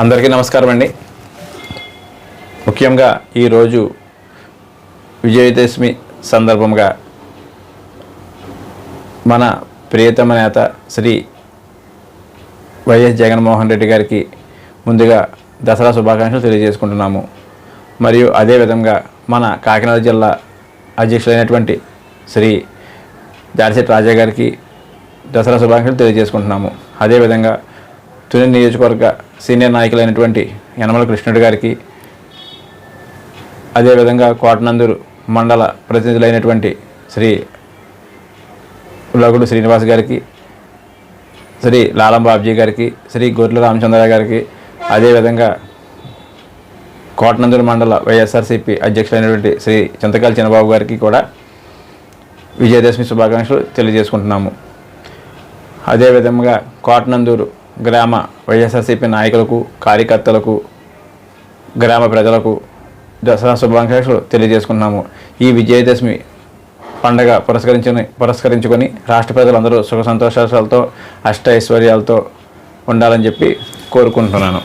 అందరికీ నమస్కారం అండి. ముఖ్యంగా ఈరోజు విజయదశమి సందర్భంగా మన ప్రియతమ నేత శ్రీ వైఎస్ జగన్మోహన్ రెడ్డి గారికి ముందుగా దసరా శుభాకాంక్షలు తెలియజేసుకుంటున్నాము. మరియు అదేవిధంగా మన కాకినాడ జిల్లా అధ్యక్షులైనటువంటి శ్రీ దాడిశెట్టి రాజా గారికి దసరా శుభాకాంక్షలు తెలియజేసుకుంటున్నాము. అదేవిధంగా తుని నియోజకవర్గ సీనియర్ నాయకులైనటువంటి యనమల కృష్ణుడు గారికి అదేవిధంగా కోటనందూరు మండల ప్రతినిధులైనటువంటి శ్రీ ఉల్లగుడు శ్రీనివాస్ గారికి శ్రీ లాలం బాబ్జీ గారికి శ్రీ గొర్రెల రామచంద్ర గారికి అదేవిధంగా కోటనందూరు మండల వైఎస్ఆర్సీపీ అధ్యక్షులైనటువంటి శ్రీ చింతకాల చిన్నబాబు గారికి కూడా విజయదశమి శుభాకాంక్షలు తెలియజేసుకుంటున్నాము. అదేవిధంగా కోటనందూరు గ్రామ వైఎస్ఆర్సీపీ నాయకులకు కార్యకర్తలకు గ్రామ ప్రజలకు దసరా శుభాకాంక్షలు తెలియజేసుకున్నాము ఈ విజయదశమి పండగ పురస్కరించుని పురస్కరించుకొని రాష్ట్ర ప్రజలందరూ సుఖ సంతోషాలతో అష్ట ఐశ్వర్యాలతో ఉండాలని చెప్పి కోరుకుంటున్నాను.